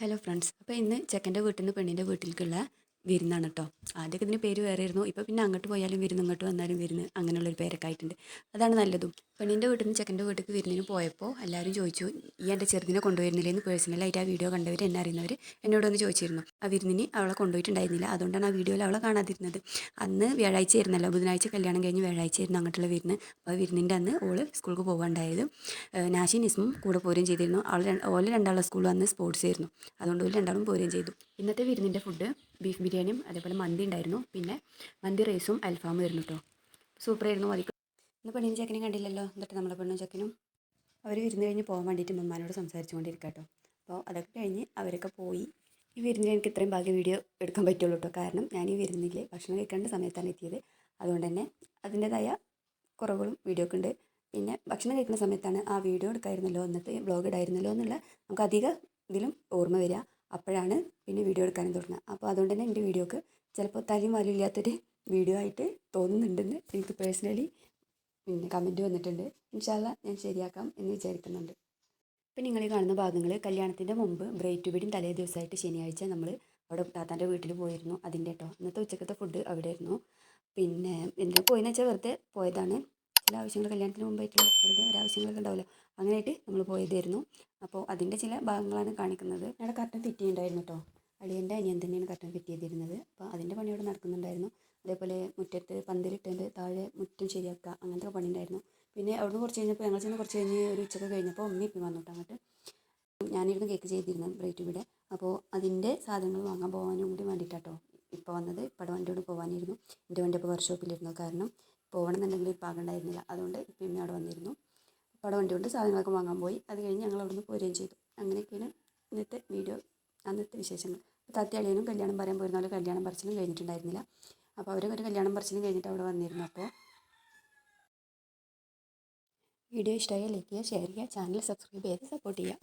Hello friends അപ്പോൾ ഇന്ന് ചെക്കന്റെ വീട്ടിൽ നിന്ന് പെണ്ണിന്റെ വീട്ടിലേക്കുള്ള വിരുന്നാണ് കേട്ടോ ആദ്യമൊക്കെ ഇതിന് പേര് വേറെ ആയിരുന്നു ഇപ്പോൾ പിന്നെ അങ്ങോട്ട് പോയാലും വിരുന്ന് ഇങ്ങോട്ട് വന്നാലും വിരുന്ന് അങ്ങനെയുള്ളൊരു പേരൊക്കെ ആയിട്ടുണ്ട്. അതാണ് നല്ലതും. പെണ്ണിന്റെ വീട്ടിൽ നിന്ന് ചെക്കന്റെ വീട്ടിലേക്ക് വിരുന്നിന് പോയപ്പോൾ എല്ലാവരും ചോദിച്ചു ഈ എന്റെ ചെറുതിനെ കൊണ്ടുവരുന്നില്ല? എന്ന് പേഴ്സണലായിട്ട് ആ വീഡിയോ കണ്ടവർ എന്നെ അറിയുന്നവർ എന്നോടൊന്ന് ചോദിച്ചിരുന്നു. ആ വിരുന്നിന് അവളെ കൊണ്ടുപോയിട്ടുണ്ടായിരുന്നില്ല. അതുകൊണ്ടാണ് ആ വീഡിയോയിൽ അവളെ കാണാതിരുന്നത്. അന്ന് വ്യാഴാഴ്ച ആയിരുന്നല്ലോ. ബുധനാഴ്ച കല്യാണം കഴിഞ്ഞ് വ്യാഴാഴ്ച ആയിരുന്നു അങ്ങോട്ടുള്ള വിരുന്ന്. അപ്പോൾ വിരുന്നിന്റെ അന്ന് ഓൾ സ്കൂൾക്ക് പോകാണ്ടായത് നാശി നിസ്മും കൂടെ പോരുകയും ചെയ്തിരുന്നു. അവൾ ഓൽ രണ്ടാളുടെ സ്കൂളിൽ വന്ന് സ്പോർട്സ് ആയിരുന്നു. അതുകൊണ്ട് ഓൽ രണ്ടാളും പോരുകയും ചെയ്തു. ഇന്നത്തെ വിരുന്നിന്റെ ഫുഡ് ബീഫ് ബിരിയാണിയും അതേപോലെ മന്തി ഉണ്ടായിരുന്നു. പിന്നെ മന്തി റൈസും അൽഫാമും ആയിരുന്നു കേട്ടോ സൂപ്പറായിരുന്നു മതിക്കും ഇന്ന് പെണ്ണിനും ചെക്കനും കണ്ടില്ലല്ലോ? എന്നിട്ട് നമ്മളെ പെണ്ണും ചെക്കനും അവർ വിരുന്ന് കഴിഞ്ഞ് പോകാൻ വേണ്ടിയിട്ട് മമ്മാനോട് സംസാരിച്ചു കൊണ്ടിരിക്കുക കേട്ടോ അപ്പോൾ അതൊക്കെ കഴിഞ്ഞ് അവരൊക്കെ പോയി ഈ വിരുന്നിൽ എനിക്ക് ഇത്രയും ഭാഗ്യം വീഡിയോ എടുക്കാൻ പറ്റുള്ളൂ കേട്ടോ കാരണം ഞാൻ ഈ വിരുന്നിൽ ഭക്ഷണം കഴിക്കേണ്ട സമയത്താണ് എത്തിയത്. അതുകൊണ്ട് തന്നെ അതിന്റെതായ കുറവുകളും വീഡിയോ ഒക്കെ ഉണ്ട്. പിന്നെ ഭക്ഷണം കഴിക്കുന്ന സമയത്താണ് ആ വീഡിയോ എടുക്കായിരുന്നല്ലോ? എന്നിട്ട് വ്ളോഗ് ഇടായിരുന്നല്ലോ? എന്നുള്ള നമുക്ക് അധികം ഇതിലും ഓർമ്മ വരിക. അപ്പോഴാണ് പിന്നെ വീഡിയോ എടുക്കാനും തുടങ്ങുക. അപ്പോൾ അതുകൊണ്ട് തന്നെ എന്റെ വീഡിയോക്ക് ചിലപ്പോൾ തലയും വാലും ഇല്ലാത്തൊരു വീഡിയോ ആയിട്ട് തോന്നുന്നുണ്ടെന്ന് എനിക്ക് പേഴ്സണലി പിന്നെ കമന്റ് വന്നിട്ടുണ്ട്. ഇൻഷാല്ല ഞാൻ ശരിയാക്കാം എന്ന് വിചാരിക്കുന്നുണ്ട്. ഇപ്പം നിങ്ങൾ കാണുന്ന ഭാഗങ്ങൾ കല്യാണത്തിന്റെ മുമ്പ് ബ്രൈറ്റ് വീടും തലേ ദിവസമായിട്ട് ശനിയാഴ്ച നമ്മൾ അവിടെ താത്താന്റെ വീട്ടിൽ പോയിരുന്നു. അതിന്റെ കേട്ടോ ഇന്നത്തെ ഉച്ചക്കത്തെ ഫുഡ് അവിടെ ആയിരുന്നു. പിന്നെ എന്തിനാ പോയെന്ന് വെച്ചാൽ വെറുതെ പോയതാണ്. ചില ആവശ്യങ്ങൾ കല്യാണത്തിന് മുമ്പായിട്ടുള്ള വെറുതെ ഒരാവശ്യങ്ങളൊക്കെ ഉണ്ടാവുമല്ലോ അങ്ങനെയായിട്ട് നമ്മൾ പോയതായിരുന്നു. അപ്പോൾ അതിന്റെ ചില ഭാഗങ്ങളാണ് കാണിക്കുന്നത്. ഞങ്ങളുടെ കർട്ടൻ ഫിറ്റ് ചെയ്യുന്നുണ്ടായിരുന്നു കേട്ടോ അളിയന്റെ അനിയൻ തന്നെയാണ് കർട്ടൻ ഫിറ്റ് ചെയ്തിരുന്നത്. അപ്പോൾ അതിന്റെ പണി അവിടെ നടക്കുന്നുണ്ടായിരുന്നു. അതേപോലെ മുറ്റത്ത് പന്തലിട്ടതിന്റെ താഴെ മുറ്റം ശരിയാക്കുക അങ്ങനത്തെ പണി ഉണ്ടായിരുന്നു പിന്നെ അവിടുന്ന് കുറച്ച് കഴിഞ്ഞപ്പോൾ ഞങ്ങൾ ചെന്ന് കുറച്ച് കഴിഞ്ഞ് ഒരു ഉച്ചയ്ക്ക് കഴിഞ്ഞപ്പോൾ ഉമ്മി ഇപ്പം വന്നിട്ട് അങ്ങോട്ട്. ഞാനിരുന്ന് കേക്ക് ചെയ്തിരുന്നു ബ്രൈറ്റ് ഇവിടെ അപ്പോൾ അതിന്റെ സാധനങ്ങൾ വാങ്ങാൻ പോകാനും കൂടി വേണ്ടിയിട്ടാട്ടോ ഇപ്പോൾ വന്നത് ഇപ്പം വണ്ടിയോട് പോകാനായിരുന്നു എന്റെ വണ്ടി അപ്പോൾ വർക്ക്ഷോപ്പിലിരുന്നു കാരണം. പോകണമെന്നുണ്ടെങ്കിൽ ഇപ്പം ആകണ്ടായിരുന്നില്ല അതുകൊണ്ട് ഇപ്പം ഇമ്മ അവിടെ വന്നിരുന്നു. അപ്പോൾ അവിടെ വണ്ടി കൊണ്ട് സാധനങ്ങളൊക്കെ വാങ്ങാൻ പോയി. അത് കഴിഞ്ഞ് ഞങ്ങൾ അവിടുന്ന് പോരുകയും ചെയ്തു. അങ്ങനെയൊക്കെയാണ് ഇന്നത്തെ വീഡിയോ അന്നത്തെ വിശേഷങ്ങൾ. താത്തി അളിയനും കല്യാണം പറയാൻ പോയിരുന്ന പോലെ കല്യാണം പറിച്ചിലും കഴിഞ്ഞിട്ടുണ്ടായിരുന്നില്ല. അപ്പോൾ അവരും ഒരു കല്യാണം പറിച്ചിലും കഴിഞ്ഞിട്ട് അവിടെ വന്നിരുന്നു. അപ്പോൾ വീഡിയോ ഇഷ്ടമായ ലൈക്ക് ചെയ്യുക ഷെയർ ചെയ്യുക ചാനൽ സബ്സ്ക്രൈബ് ചെയ്ത് സപ്പോർട്ട് ചെയ്യുക.